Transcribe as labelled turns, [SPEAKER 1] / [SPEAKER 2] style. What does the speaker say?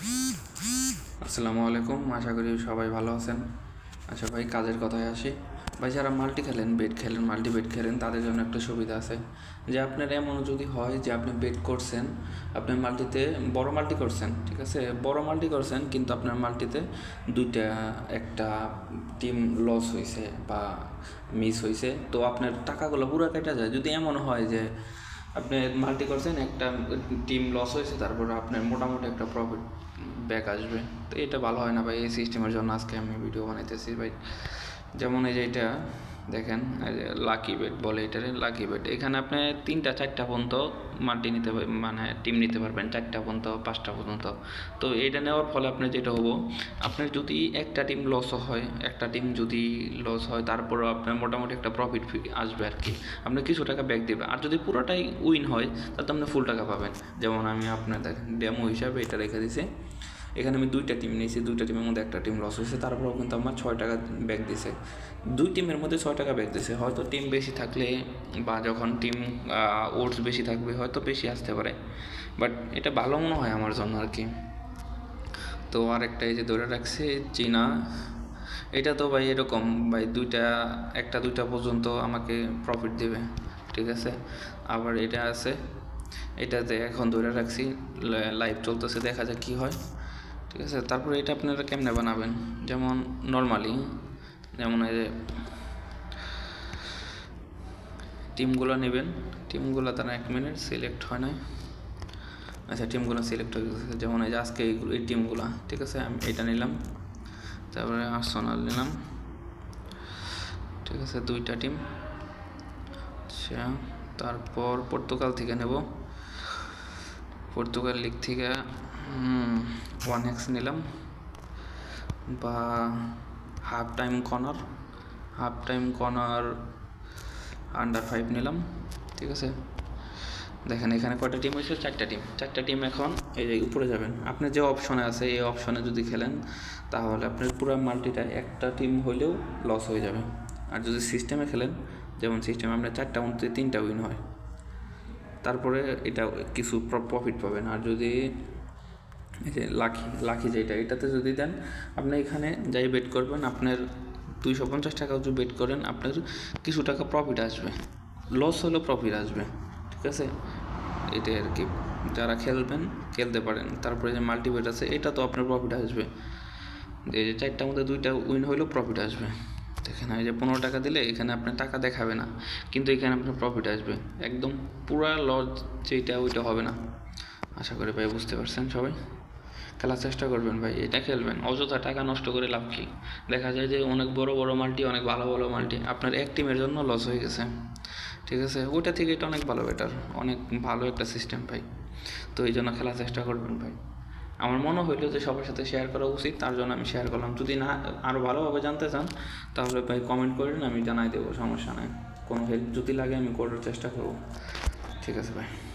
[SPEAKER 1] আসসালামু আলাইকুম, আশা করি সবাই ভালো আছেন। আচ্ছা ভাই, কাজের কথায় আসি। ভাই, যারা মাল্টি খেলেন, বেড খেলেন, মাল্টি বেড খেলেন, তাদের জন্য একটা সুবিধা আছে। যে আপনার এমন যদি হয় যে আপনি বেড করছেন, আপনি মাল্টিতে বড় মাল্টি করছেন, ঠিক আছে? বড় মাল্টি করছেন, কিন্তু আপনার মাল্টিতে দুইটা, একটা টিম লস হয়েছে বা মিস হয়েছে তো আপনার টাকাগুলো পুরো কেটে যায়। যদি এমন হয় যে আপনি মাল্টি করছেন, একটা টিম লস হয়েছে, তারপর আপনার মোটামুটি একটা প্রফিট ব্যাক আসবে। তো এটা ভালো হয় না ভাই, এই সিস্টেমের জন্য আজকে আমি ভিডিও বানাইতেছি, ভাই। যেমন এই যে এটা দেখেন লাকি বেট বলে এটারে লাকি বেট এখানে আপনি তিনটা, চারটা পর্যন্ত মাল্টি নিতে মানে টিম নিতে পারবেন, চারটা পর্যন্ত, পাঁচটা পর্যন্ত। তো এটা নেওয়ার ফলে আপনার যেটা হব, আপনার যদি একটা টিম লস হয়, একটা টিম যদি লস হয়, তারপরও আপনার মোটামুটি একটা প্রফিট আসবে আর কি। আপনি কিছু টাকা ব্যাক দেবে আর যদি পুরোটাই উইন হয়, তাহলে আপনি ফুল টাকা পাবেন। যেমন আমি আপনার ডেমো হিসাবে এটা রেখে দিছি। এখানে আমি দুইটা টিম নিয়েছি, দুইটা টিমের মধ্যে একটা টিম লস হয়েছে, তারপরেও কিন্তু আমার ছয় টাকা ব্যাক দিছে। দুই টিমের মধ্যে ছয় টাকা ব্যাক দিছে। হয়তো টিম বেশি থাকলে বা যখন টিম ওটস বেশি থাকবে, হয়তো বেশি আসতে পারে। বাট এটা ভালো মনে হয় আমার জন্য আর কি। তো আর একটা এই যে ধরে রাখছে, চীনা। এটা তো ভাই এরকম, ভাই দুইটা, একটা দুইটা পর্যন্ত আমাকে প্রফিট দেবে, ঠিক আছে? আবার এটা আছে, এটাতে এখন ধরে রাখছি লাইভ চলতেছে, দেখা যাক কী হয়। ঠিক আছে, তারপরে এটা আপনারা কেমনে বানাবেন? যেমন নর্মালি যেমন এই যে টিমগুলো নেবেন, টিমগুলো তারা এক মিনিট সিলেক্ট হয় না আচ্ছা টিমগুলো সিলেক্ট হয়ে গেছে। যেমন এই যে আজকে এইগুলো, এই টিমগুলো, ঠিক আছে, আমি এটা নিলাম। তারপরে আর্সেনাল নিলাম। ঠিক আছে, দুইটা টিম আচ্ছা তারপর পর্তুগাল থেকে নেব। পর্তুগাল লিগ থেকে ওয়ান এক্স নিলাম। বা half time corner half time corner under five নিলাম, ঠিক আছে? দেখেন, এখানে কয়টা টিম হয়েছে? চারটা টিম চারটা টিম এখন এই যে উপরে যাবেন। আপনি যে অপশনে আছে, এই অপশনে যদি খেলেন, তাহলে আপনার পুরো মাল্টিটা একটা টিম হইলেও লস হয়ে যাবে। আর যদি সিস্টেমে খেলেন, যেমন সিস্টেমে আপনার চারটা মধ্যে তিনটা উইন হয়। তারপরে এটা কিছু প্রফিট পাবেন। আর যদি এই যে লাখি লাকি যেটা, এটাতে যদি দেন, আপনি এখানে যাই বেট করবেন, আপনার দুইশো পঞ্চাশ টাকা যদি বেট করেন, আপনার কিছু টাকা প্রফিট আসবে। লস হলেও প্রফিট আসবে, ঠিক আছে? এটাই আর কি। যারা খেলবেন, খেলতে পারেন। তারপরে যে মাল্টিবেট আছে, এটা তো আপনার প্রফিট আসবে। এই যে চারটার মধ্যে দুইটা উইন হইলেও প্রফিট আসবে। দেখেন এই যে পনেরো টাকা দিলে এখানে আপনার টাকা দেখাবে না। কিন্তু এখানে আপনার প্রফিট আসবে। একদম পুরা লস যেটা ওইটা হবে না। আশা করি ভাই বুঝতে পারছেন সবাই। খেলার চেষ্টা করবেন ভাই, এটা খেলবেন। অযথা টাকা নষ্ট করে লাভ কি? দেখা যায় যে অনেক বড় বড় মাল্টি, অনেক ভালো ভালো মাল্টি আপনার এক টিমের জন্য লস হয়ে গেছে। ঠিক আছে? ওইটা থেকে এটা অনেক ভালো বেটার অনেক ভালো একটা সিস্টেম ভাই। তো এই জন্য খেলার চেষ্টা করবেন ভাই। আমার মনে হইল যে সবার সাথে শেয়ার করা উচিত, তার জন্য আমি শেয়ার করলাম। যদি না আরও ভালোভাবে জানতে চান, তাহলে ভাই কমেন্ট করেন আমি জানাই দেবো, সমস্যা নাই। কোনো হেল্প যদি লাগে আমি করার চেষ্টা করব। ঠিক আছে ভাই।